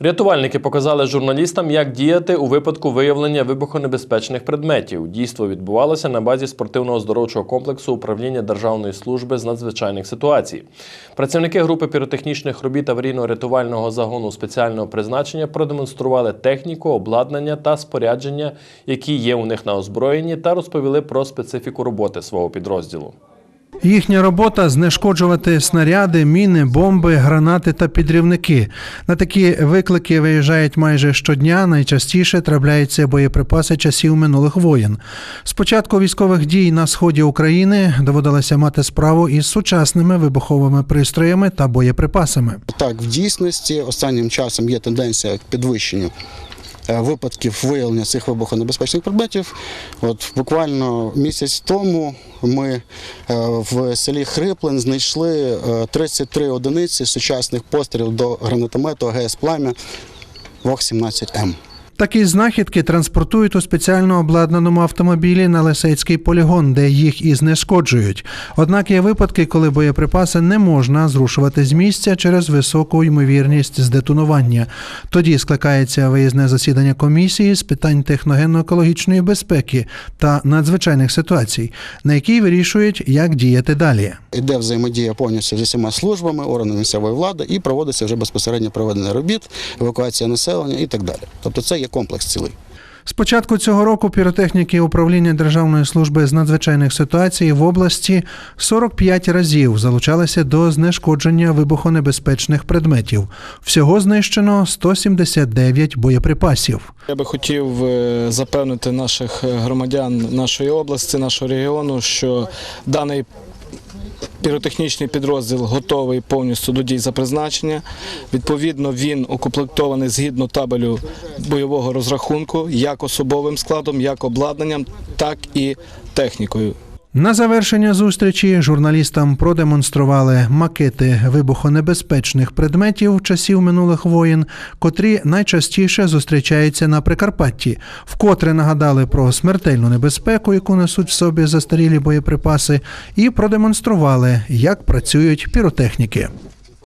Рятувальники показали журналістам, як діяти у випадку виявлення вибухонебезпечних предметів. Дійство відбувалося на базі спортивного оздоровчого комплексу управління Державної служби з надзвичайних ситуацій. Працівники групи піротехнічних робіт аварійно-рятувального загону спеціального призначення продемонстрували техніку, обладнання та спорядження, які є у них на озброєнні, та розповіли про специфіку роботи свого підрозділу. Їхня робота знешкоджувати снаряди, міни, бомби, гранати та підрівники. На такі виклики виїжджають майже щодня. Найчастіше трапляються боєприпаси часів минулих воєн. З початку військових дій на сході України доводилося мати справу із сучасними вибуховими пристроями та боєприпасами. Так, в дійсності останнім часом є тенденція е, випадків виявлення цих вибухонебезпечних предметів. От буквально місяць тому ми е, в селі Хриплин знайшли е, 33 одиниці сучасних пострілів до гранатомету АГС Пламя ВОГ-17М. Такі знахідки транспортують у спеціально обладнаному автомобілі на Лисецький полігон, де їх і знешкоджують. Однак є випадки, коли боєприпаси не можна зрушувати з місця через високу ймовірність здетонування. Тоді скликається виїзне засідання комісії з питань техногенно-екологічної безпеки та надзвичайних ситуацій, на якій вирішують, як діяти далі. Іде взаємодія повністю з усіма службами, органами місцевої влади і проводиться вже безпосередньо проведення робіт, евакуація населення і так далі. Тобто це є комплекс цілий. З початку цього року піротехніки управління Державної служби з надзвичайних ситуацій в області 45 разів залучалися до знешкодження вибухонебезпечних предметів. Всього знищено 179 боєприпасів. Я би хотів е, запевнити наших е, громадян нашої області, нашого регіону, що даний піротехнічний підрозділ готовий повністю до дій за призначення. Відповідно, він укомплектований згідно табелю бойового розрахунку, як особовим складом, як обладнанням, так і технікою. На завершення зустрічі журналістам продемонстрували макети вибухонебезпечних предметів часів минулих воєн, котрі найчастіше зустрічаються на Прикарпатті, вкотре нагадали про смертельну небезпеку, яку несуть в собі застарілі боєприпаси, і продемонстрували, як працюють піротехніки.